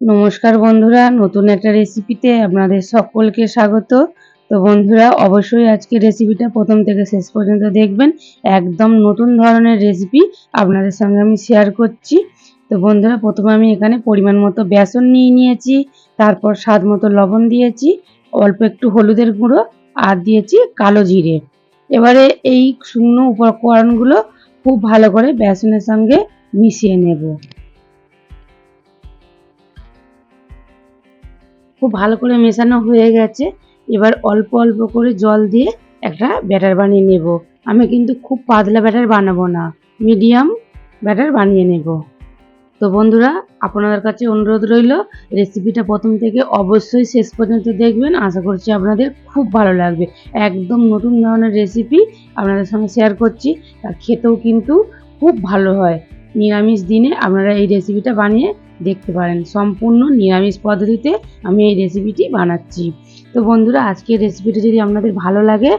নমস্কার বন্ধুরা, নতুন একটা রেসিপিতে আপনাদের সকলকে স্বাগত। তো বন্ধুরা, অবশ্যই আজকে রেসিপিটা প্রথম থেকে শেষ পর্যন্ত দেখবেন। একদম নতুন ধরনের রেসিপি আপনাদের সঙ্গে আমি শেয়ার করছি। তো বন্ধুরা, প্রথমে আমি এখানে পরিমাণ মতো বেসন নিয়ে নিয়েছি, তারপর স্বাদ মতো লবণ দিয়েছি, অল্প একটু হলুদের গুঁড়ো, আর দিয়েছি কালো জিরে। এবারে এই শুকনো উপকরণগুলো খুব ভালো করে বেসনের সঙ্গে মিশিয়ে নেব। খুব ভালো করে মেশানো হয়ে গেছে। এবার অল্প অল্প করে জল দিয়ে একটা ব্যাটার বানিয়ে নেব। আমি কিন্তু খুব পাতলা ব্যাটার বানাবো না, মিডিয়াম ব্যাটার বানিয়ে নেব। তো বন্ধুরা, আপনাদের কাছে অনুরোধ রইল, রেসিপিটা প্রথম থেকে অবশ্যই শেষ পর্যন্ত দেখবেন। আশা করছি আপনাদের খুব ভালো লাগবে। একদম নতুন ধরনের রেসিপি আপনাদের সঙ্গে শেয়ার করছি আর খেতেও কিন্তু খুব ভালো হয়। নিরামিষ দিনে আপনারা এই রেসিপিটা বানিয়ে দেখতে পারেন। সম্পূর্ণ নিরামিষ পদ্ধতিতে আমি এই রেসিপিটি বানাচ্ছি। তো বন্ধুরা, আজকের রেসিপিটি যদি আপনাদের ভালো লাগে,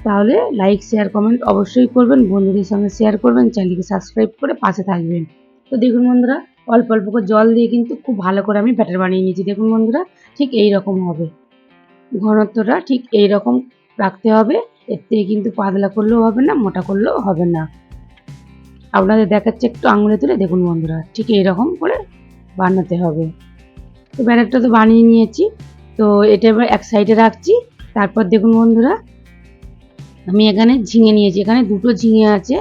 তাহলে লাইক শেয়ার কমেন্ট অবশ্যই করবেন। বন্ধুদের সঙ্গে শেয়ার করবেন চ্যানেলকে সাবস্ক্রাইব করে পাশে থাকবেন। তো দেখুন বন্ধুরা, অল্প অল্প করে জল দিয়ে কিন্তু খুব ভালো করে আমি ব্যাটার বানিয়ে নিয়েছি। দেখুন বন্ধুরা, ঠিক এই রকম হবে। ঘনত্বটা ঠিক এই রকম রাখতে হবে। এর থেকে কিন্তু পাতলা করলেও হবে না, মোটা করলেও হবে না। আপনাদের দেখাচ্ছে একটু আঙুলে তুলে, দেখুন বন্ধুরা, ঠিক এই রকম করে বানাতে হবে। তো ব্যাটারটা তো বানিয়ে নিয়েছি। তো এটা এবার এক সাইডে রাখছি। তারপর দেখুন বন্ধুরা, আমি এখানে ঝিঙে নিয়েছি। এখানে দুটো ঝিঙে আছে,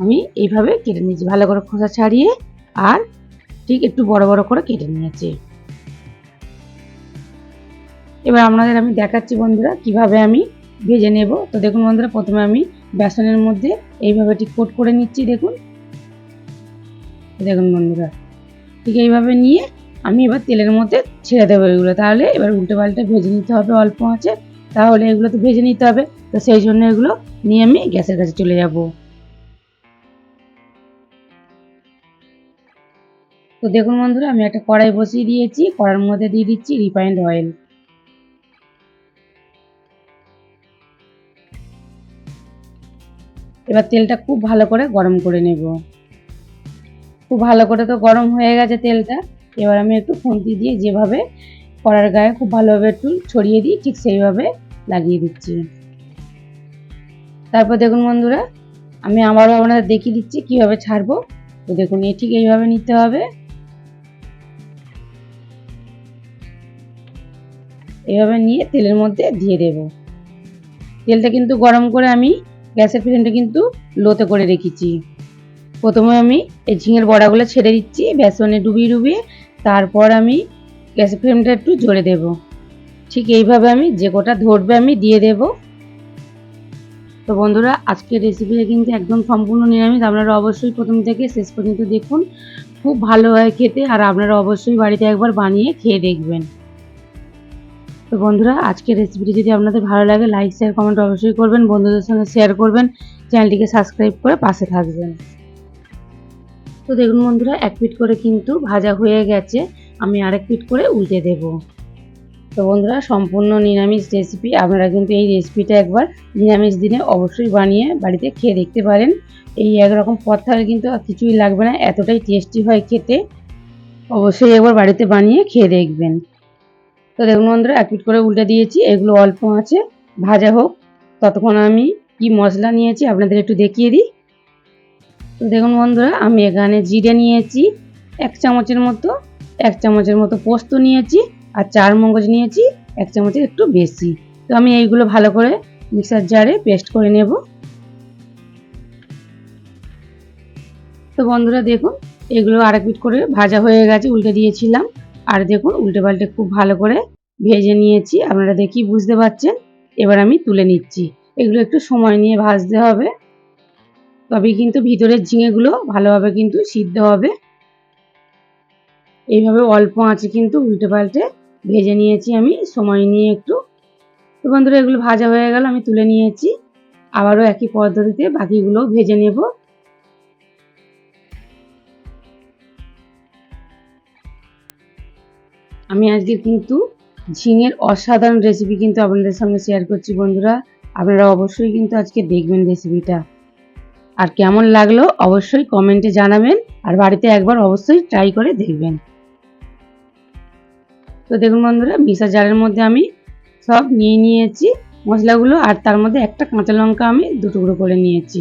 আমি এইভাবে কেটে নিয়েছি। ভালো করে খোসা ছাড়িয়ে আর ঠিক একটু বড় বড় করে কেটে নিয়েছি। এবার আপনাদের আমি দেখাচ্ছি বন্ধুরা, কীভাবে আমি ভেজে নেব। তো দেখুন বন্ধুরা, প্রথমে আমি বেসনের মধ্যে এইভাবে ঠিক কোট করে নিচ্ছি, দেখুন। দেখুন বন্ধুরা ঠিক এইভাবে নিয়ে আমি এবার তেলের মধ্যে ছেড়ে দেবো এগুলো। তাহলে এবার উল্টে পাল্টে ভেজে নিতে হবে, অল্প আছে। তাহলে এগুলো তো ভেজে নিতে হবে। তো সেই জন্য এগুলো নিয়ে আমি গ্যাসের কাছে চলে যাব। তো দেখুন বন্ধুরা, আমি একটা কড়াই বসিয়ে দিয়েছি। কড়ার মধ্যে দিয়ে দিচ্ছি রিফাইন্ড অয়েল। এবার তেলটা খুব ভালো করে গরম করে নেব। খুব ভালো করে তো গরম হয়ে গেছে তেলটা। এবার আমি একটু খুন্তি দিয়ে যেভাবে কড়ার গায়ে খুব ভালোভাবে একটু ছড়িয়ে দিই, ঠিক সেইভাবে লাগিয়ে দিচ্ছি। তারপর দেখুন বন্ধুরা, আমি আবারও আপনাদের দেখিয়ে দিচ্ছি কীভাবে ছাড়বো। তো দেখুন, এ ঠিক এইভাবে নিতে হবে। এইভাবে নিয়ে তেলের মধ্যে দিয়ে দেব। তেলটা কিন্তু গরম করে আমি গ্যাসের ফ্লেমটা কিন্তু লোতে করে রেখেছি। প্রথমে আমি এই ঝিঙের বড়াগুলো ছেড়ে দিচ্ছি, বেসনে ডুবিয়ে ডুবিয়ে তারপর আমি গ্যাসের ফ্লেমটা একটু জোরে দেব। ঠিক এইভাবে আমি যে কটা ধরবে আমি দিয়ে দেব। তো বন্ধুরা, আজকের রেসিপিটা কিন্তু একদম সম্পূর্ণ নিরামিষ। আপনারা অবশ্যই প্রথম থেকে শেষ পর্যন্ত দেখুন। খুব ভালো হয় খেতে আর আপনারা অবশ্যই বাড়িতে একবার বানিয়ে খেয়ে দেখবেন। তো বন্ধুরা, আজকের রেসিপিটি যদি আপনাদের ভালো লাগে লাইক শেয়ার কমেন্ট অবশ্যই করবেন। বন্ধুদের সঙ্গে শেয়ার করবেন। চ্যানেলটিকে সাবস্ক্রাইব করে পাশে থাকবেন। তো দেখুন বন্ধুরা, এক পিট করে কিন্তু ভাজা হয়ে গেছে। আমি আরেক পিট করে উল্টে দেব। তো বন্ধুরা, সম্পূর্ণ নিরামিষ রেসিপি আপনারা কিন্তু এই রেসিপিটা একবার নিরামিষ দিনে অবশ্যই বানিয়ে বাড়িতে খেয়ে দেখতে পারেন। এই একরকম পথ থাকলে কিন্তু আর কিছুই লাগবে না, এতটাই টেস্টি হয় খেতে। অবশ্যই একবার বাড়িতে বানিয়ে খেয়ে দেখবেন। তো দেখুন বন্ধুরা, এক পিট করে উল্টে দিয়েছি, এগুলো অল্প আছে, ভাজা হোক। ততক্ষণ আমি কি মশলা নিয়েছি আপনাদের একটু দেখিয়ে দিই। তো দেখুন বন্ধুরা, আমি এখানে জিরে নিয়েছি, এক চামচের মতো, এক চামচের মতো পোস্ত নিয়েছি আর চার মগজ নিয়েছি, এক চামচের একটু বেশি। তো আমি এইগুলো ভালো করে মিক্সার জারে পেস্ট করে নেব। তো বন্ধুরা, দেখুন, এগুলো আরেক পিট করে ভাজা হয়ে গেছে, উল্টে দিয়েছিলাম। আর দেখুন, উল্টে পাল্টে খুব ভালো করে ভেজে নিয়েছি, আপনারা দেখি বুঝতে পারছেন। এবার আমি তুলে নিচ্ছি। এগুলো একটু সময় নিয়ে ভাজতে হবে। তবে কিন্তু ভিতরের ঝিঙেগুলো ভালোভাবে কিন্তু সিদ্ধ হবে। এইভাবে অল্প আঁচে কিন্তু উল্টে পাল্টে ভেজে নিয়েছি আমি, সময় নিয়ে একটু। তো বন্ধুরা, এগুলো ভাজা হয়ে গেল, আমি তুলে নিয়েছি। আবারও একই পদ্ধতিতে বাকিগুলো ভেজে নেব। আমি আজকে কিন্তু ঝিঙের অসাধারণ রেসিপি কিন্তু আপনাদের সঙ্গে শেয়ার করছি বন্ধুরা। আপনারা অবশ্যই কিন্তু আজকে দেখবেন রেসিপিটা আর কেমন লাগল অবশ্যই কমেন্টে জানাবেন আর বাড়িতে একবার অবশ্যই ট্রাই করে দেখবেন। তো দেখুন বন্ধুরা মিক্সার জারের মধ্যে আমি সব নিয়ে নিয়েছি মশলাগুলো আর তার মধ্যে একটা কাঁচা লঙ্কা আমি দু টুকরো করে নিয়েছি।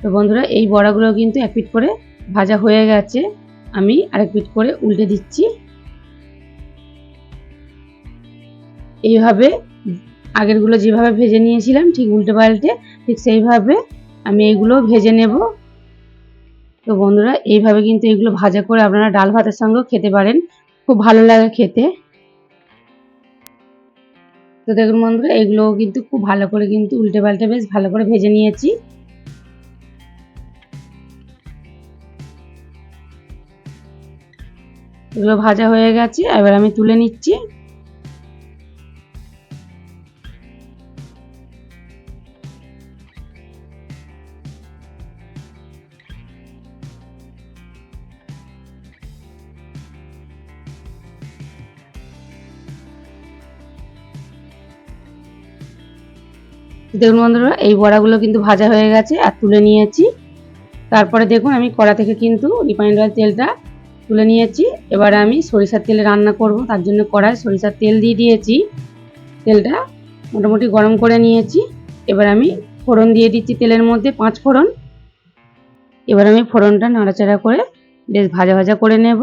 তো বন্ধুরা, এই বড়াগুলো কিন্তু এক পিট করে ভাজা হয়ে গেছে। আমি আরেক পিট করে উল্টে দিচ্ছি। এইভাবে আগেরগুলো যেভাবে ভেজে নিয়েছিলাম, ঠিক উল্টে পাল্টে, ঠিক সেইভাবে আমি এইগুলো ভেজে নেব। তো বন্ধুরা, এইভাবে কিন্তু এগুলো ভাজা করে আপনারা ডাল ভাতের সঙ্গেও খেতে পারেন। খুব ভালো লাগে খেতে। তো দেখুন বন্ধুরা এগুলো কিন্তু খুব ভালো করে কিন্তু উল্টে পাল্টে বেশ ভালো করে ভেজে নিয়েছি। এগুলো ভাজা হয়ে গেছে, এবার আমি তুলে নিচ্ছি। দেখুন বন্ধুরা, এই বড়াগুলো কিন্তু ভাজা হয়ে গেছে আর তুলে নিয়েছি। তারপরে দেখুন আমি কড়া থেকে কিন্তু রিফাইন্ড অয়েল তেলটা তুলে নিয়েছি। এবার আমি সরিষার তেলে রান্না করব, তার জন্য কড়ায় সরিষার তেল দিয়ে দিয়েছি। তেলটা মোটামুটি গরম করে নিয়েছি। এবার আমি ফোড়ন দিয়ে দিচ্ছি তেলের মধ্যে পাঁচ ফোড়ন। এবার আমি ফোড়নটা নাড়াচাড়া করে বেশ ভাজা ভাজা করে নেব।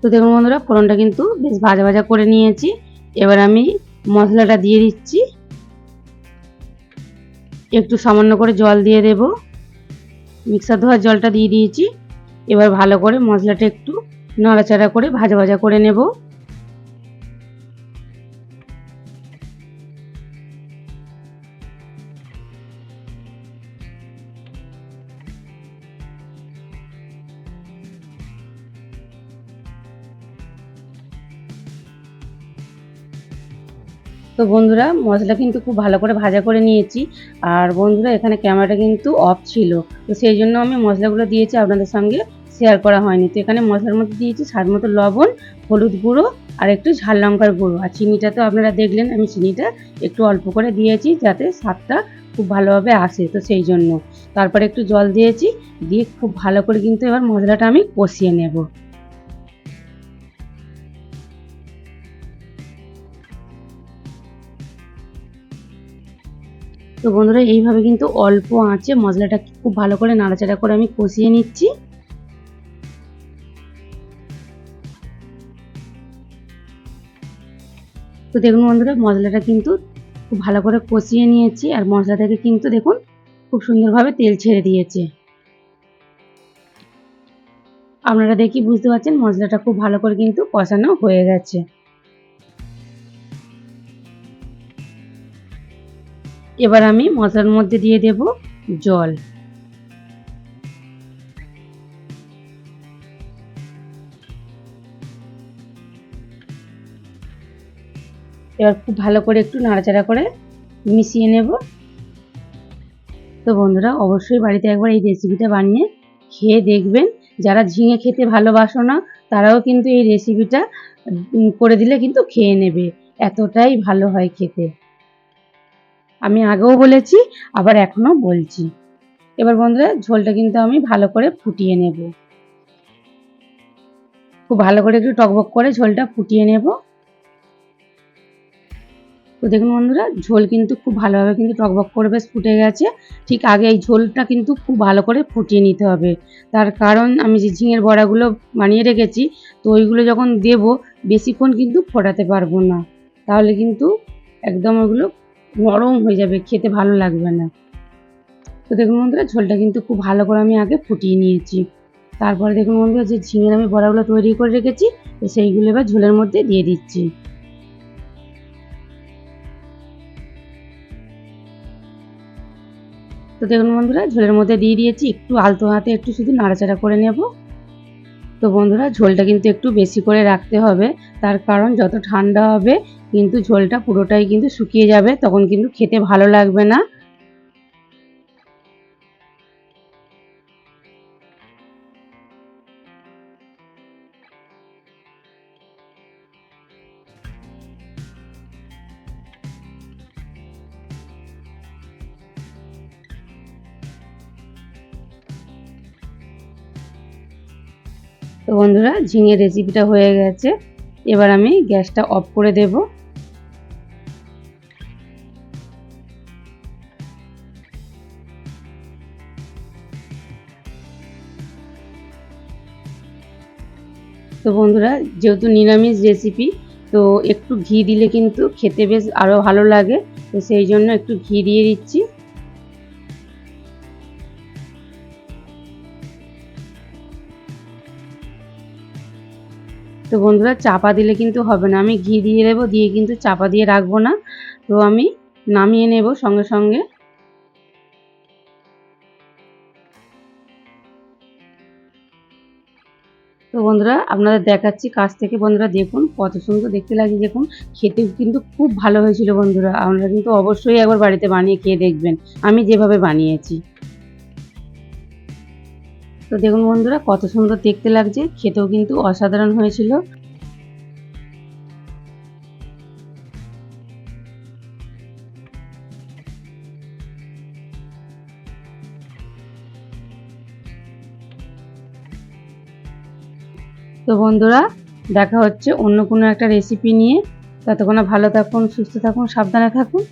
তো দেখুন বন্ধুরা, ফোড়নটা কিন্তু বেশ ভাজা ভাজা করে নিয়েছি। এবার আমি মশলাটা দিয়ে দিচ্ছি। একটু সামান্য করে জল দিয়ে দেব। মিক্সার ধোয়ার জলটা দিয়ে দিয়েছি। এবার ভালো করে মশলাটা একটু নাড়াচাড়া করে ভাজা ভাজা করে নেব। তো বন্ধুরা, মশলা কিন্তু খুব ভালো করে ভাজা করে নিয়েছি। আর বন্ধুরা, এখানে ক্যামেরাটা কিন্তু অফ ছিল। তো সেই জন্য আমি মশলাগুলো দিয়েছি, আপনাদের সঙ্গে শেয়ার করা হয়নি। তো এখানে মশলার মধ্যে দিয়েছি স্বাদ মতো লবণ, হলুদ গুঁড়ো আর একটু ঝাল লঙ্কার গুঁড়ো। আর চিনিটা তো আপনারা দেখলেন, আমি চিনিটা একটু অল্প করে দিয়েছি যাতে স্বাদটা খুব ভালোভাবে আসে, তো সেই জন্য। তারপরে একটু জল দিয়েছি, দিয়ে খুব ভালো করে কিন্তু এবার মশলাটা আমি কষিয়ে নেব। তো বন্ধুরা, এইভাবে কিন্তু অল্প আঁচে মশলাটা খুব ভালো করে নাড়াচাড়া করে আমি কষিয়ে নিচ্ছি। তো দেখুন বন্ধুরা, মশলাটা কিন্তু খুব ভালো করে কষিয়ে নিয়েছি আর মশলা থেকে কিন্তু দেখুন খুব সুন্দরভাবে তেল ছেড়ে দিয়েছে। আপনারা দেখি বুঝতে পারছেন মশলাটা খুব ভালো করে কিন্তু কষানো হয়ে গেছে। এবার আমি মশলার মধ্যে দিয়ে দেব জল। এবার খুব ভালো করে একটু নাড়াচাড়া করে মিশিয়ে নেব। তো বন্ধুরা, অবশ্যই বাড়িতে একবার এই রেসিপিটা বানিয়ে খেয়ে দেখবেন। যারা ঝিঙে খেতে ভালোবাসো না, তারাও কিন্তু এই রেসিপিটা করে দিলে কিন্তু খেয়ে নেবে। এতটাই ভালো হয় খেতে। আমি আগেও বলেছি, আবার এখনও বলছি। এবার বন্ধুরা, ঝোলটা কিন্তু আমি ভালো করে ফুটিয়ে নেব। খুব ভালো করে একটু টকবক করে ঝোলটা ফুটিয়ে নেব। তো দেখুন বন্ধুরা, ঝোল কিন্তু খুব ভালোভাবে কিন্তু টকবক করে বেশ ফুটে গেছে। ঠিক আগে এই ঝোলটা কিন্তু খুব ভালো করে ফুটিয়ে নিতে হবে। তার কারণ আমি যে ঝিঙের বড়াগুলো বানিয়ে রেখেছি, তো ওইগুলো যখন দেব, বেশিক্ষণ কিন্তু ফোটাতে পারব না। তাহলে কিন্তু একদম ওগুলো নরম হয়ে যাবে, খেতে ভালো লাগবে না। তো দেখুন বন্ধুরা, ঝোলটা কিন্তু খুব ভালো করে আমি আগে ফুটিয়ে নিয়েছি। তারপরে দেখুন বন্ধুরা, যে ঝিঙের আমি বড়াগুলো তৈরি করে রেখেছি, তো সেইগুলো এবার ঝোলের মধ্যে দিয়ে দিচ্ছি। তো দেখুন বন্ধুরা, ঝোলের মধ্যে দিয়ে দিয়েছি, একটু আলতো হাতে একটু শুধু নাড়াচাড়া করে নেব। তো বন্ধুরা, ঝোলটা কিন্তু একটু বেশি করে রাখতে হবে। তার কারণ যত ঠান্ডা হবে, কিন্তু ঝোলটা পুরোটাই কিন্তু শুকিয়ে যাবে, তখন কিন্তু খেতে ভালো লাগবে না। তো বন্ধুরা, ঝিঙে রেসিপিটা হয়ে গেছে। এবার আমি গ্যাসটা অফ করে দেব। তো বন্ধুরা, যেহেতু নিরামিষ রেসিপি তো একটু ঘি দিলে কিন্তু খেতে বেশ আরও ভালো লাগে। তো সেই জন্য একটু ঘি দিয়ে দিচ্ছি। তো বন্ধুরা চাপা দিলে কিন্তু হবে না। আমি ঘি দিয়ে দেবো, দিয়ে কিন্তু চাপা দিয়ে রাখব না। তো আমি নামিয়ে নেব সঙ্গে সঙ্গে। তো বন্ধুরা আপনাদের দেখাচ্ছি কাছ থেকে। বন্ধুরা দেখুন, কত সুন্দর দেখতে লাগে দেখুন, খেতে কিন্তু খুব ভালো হয়েছিল বন্ধুরা। আপনারা কিন্তু অবশ্যই একবার বাড়িতে বানিয়ে খেয়ে দেখবেন। আমি যেভাবে বানিয়েছি। তো দেখুন বন্ধুরা, কত সুন্দর দেখতে লাগছে। খেতেও কিন্তু অসাধারণ হয়েছিল। তো বন্ধুরা, দেখা হচ্ছে অন্য কোনো একটা রেসিপি নিয়ে। ততক্ষণে ভালো থাকুন, সুস্থ থাকুন, সাবধানে থাকুন।